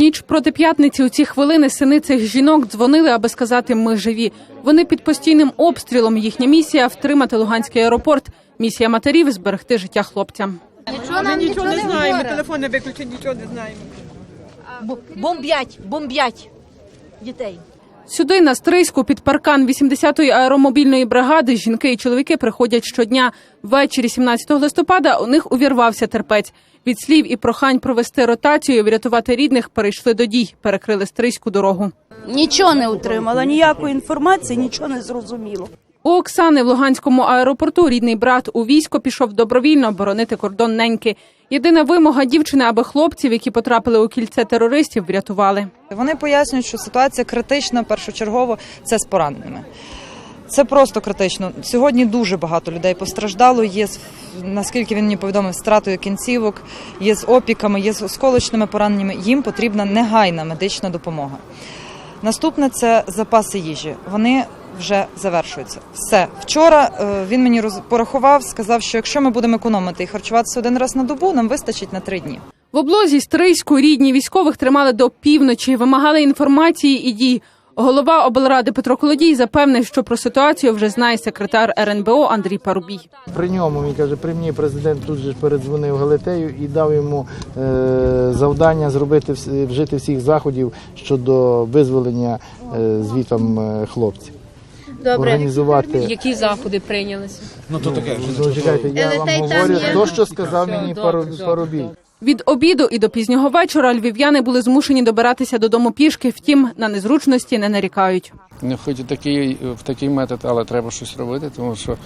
Ніч проти п'ятниці у ці хвилини сини цих жінок дзвонили, аби сказати ми живі. Вони під постійним обстрілом. Їхня місія втримати Луганський аеропорт. Місія матерів зберегти життя хлопцям. Ми нічого не знаємо, телефон не виключить, нічого не знаємо. Бо- Бомбять, бомбять дітей. Сюди на Стрийську під паркан 80-ї аеромобільної бригади жінки і чоловіки приходять щодня. Ввечері 17 листопада у них увірвався терпець. Від слів і прохань провести ротацію, і врятувати рідних перейшли до дій, перекрили Стрийську дорогу. Нічого не отримала, ніякої інформації, нічого не зрозуміло. У Оксани в Луганському аеропорту рідний брат у військо пішов добровільно боронити кордон неньки. Єдина вимога дівчини, аби хлопців, які потрапили у кільце терористів, врятували. Вони пояснюють, що ситуація критична першочергово це з пораненими. Це просто критично. Сьогодні дуже багато людей постраждало. Є наскільки він мені повідомив, стратою кінцівок, є з опіками, є з осколочними пораненнями. Їм потрібна негайна медична допомога. Наступне це запаси їжі. Вони вже завершуються. Все вчора е, він мені порахував, сказав, що якщо ми будемо економити і харчуватися один раз на добу, нам вистачить на три дні. В облозі Стрийську рідні військових тримали до півночі, вимагали інформації і дій. Голова облради Петро Колодій запевнив, що про ситуацію вже знає секретар РНБО Андрій Парубій. При ньому він каже, при мені президент тут же передзвонив Галатею і дав йому е, завдання зробити вжити всіх заходів щодо визволення е, звітом е, хлопців. Організувати Які заходи прийнялися? Ну, чекайте, я вам говорю то, що сказав мені Пару- Парубій. Від обіду і до пізнього вечора львів'яни були змушені добиратися додому пішки. Втім, на незручності не нарікають. Не хоч і такий в такий метод, але треба щось робити, тому що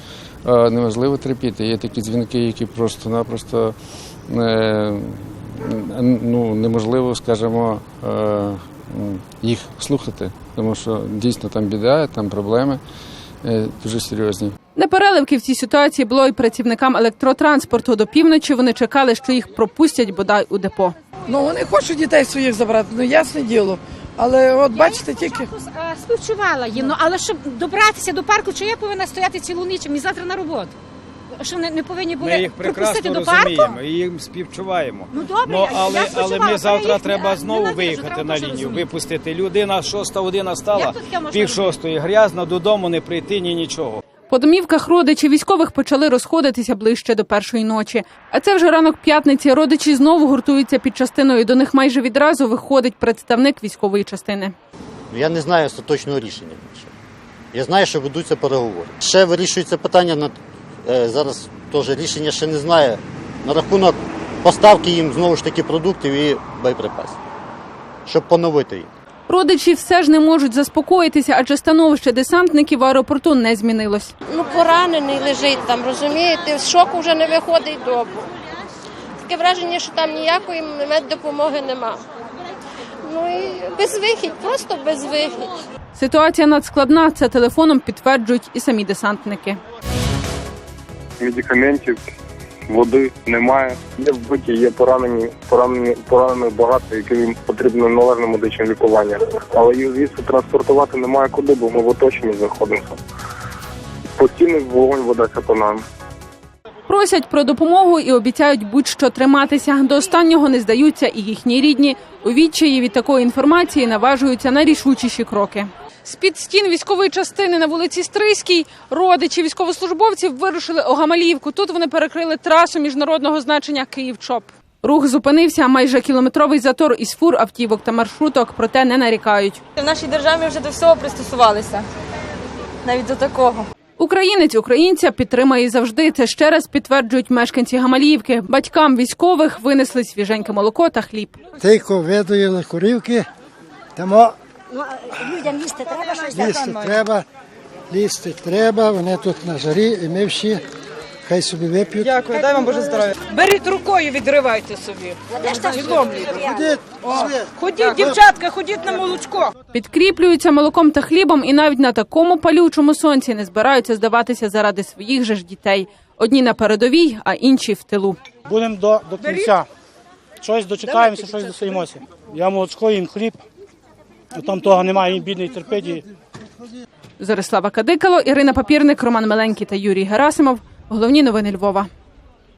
е, неможливо терпіти. Є такі дзвінки, які просто-напросто е, ну, неможливо, скажімо, е, їх слухати, тому що дійсно там біда, там проблеми е, дуже серйозні. Непереливки в цій ситуації було й працівникам електротранспорту. До півночі вони чекали, що їх пропустять бодай у депо. Ну вони хочуть дітей своїх забрати, ну ясне діло. Але от бачите, тільки а, співчувала їм. Ну але щоб добратися до парку, чи я повинна стояти цілу ніч і завтра на роботу? Що не, не повинні були Ми їх прекрасно до парку? розуміємо і їм співчуваємо. Ну добре, Ну, я- але, я але співчувала, ми завтра але їх треба не- знову ненавиджу, виїхати треба на теж лінію, розуміти. випустити. Людина шоста година стала, тут таке можна пів шостої грязна, додому не прийти ні нічого. По домівках родичі військових почали розходитися ближче до першої ночі. А це вже ранок п'ятниці. Родичі знову гуртуються під частиною. До них майже відразу виходить представник військової частини. Я не знаю остаточного рішення. ще. Я знаю, що ведуться переговори. Ще вирішується питання на зараз теж рішення ще не знаю. На рахунок поставки їм знову ж таки продуктів і боєприпасів, щоб поновити їх. Родичі все ж не можуть заспокоїтися, адже становище десантників в аеропорту не змінилось. Ну, поранений лежить там, розумієте, з шоку вже не виходить добре. Таке враження, що там ніякої меддопомоги нема. Ну і безвихідь, просто безвихідь. Ситуація надскладна. Це телефоном підтверджують і самі десантники. Медикаментів, води немає. Є вбиті, є поранені, поранені, поранених багато, яким потрібно належне медичне лікування. Але їх звідси транспортувати немає куди, бо ми в оточенні знаходимося. Постійний вогонь ведеться по нам. Просять про допомогу і обіцяють будь-що триматися. До останнього не здаються і їхні рідні. У відчаї від такої інформації наважуються на рішучіші кроки. З-під стін військової частини на вулиці Стрийській родичі військовослужбовців вирушили у Гамаліївку. Тут вони перекрили трасу міжнародного значення Київ-Чоп. Рух зупинився майже кілометровий затор із фур, автівок та маршруток, проте не нарікають. В нашій державі вже до всього пристосувалися. Навіть до такого. Українець українця підтримає завжди. Це ще раз підтверджують мешканці Гамаліївки. Батькам військових винесли свіженьке молоко та хліб. Тільки видоїли курівки, тому Людям їсти треба щось. лізти треба, лізти треба, вони тут на жарі, і ми всі хай собі вип'ють. Дякую, дай вам Боже здоров'я. беріть рукою, відривайте собі. Ходіть, Ходіть, дівчатка, ходіть на молочко. Підкріплюються молоком та хлібом і навіть на такому палючому сонці не збираються здаватися заради своїх же ж дітей. Одні на передовій, а інші в тилу. Будемо до, до кінця. Щось дочекаємося, щось достоїмося. Я молочко, їм хліб, там того немає, він бідний терпить. Зорислава Кадикало, Ірина Папірник, Роман Меленький та Юрій Герасимов. Головні новини Львова.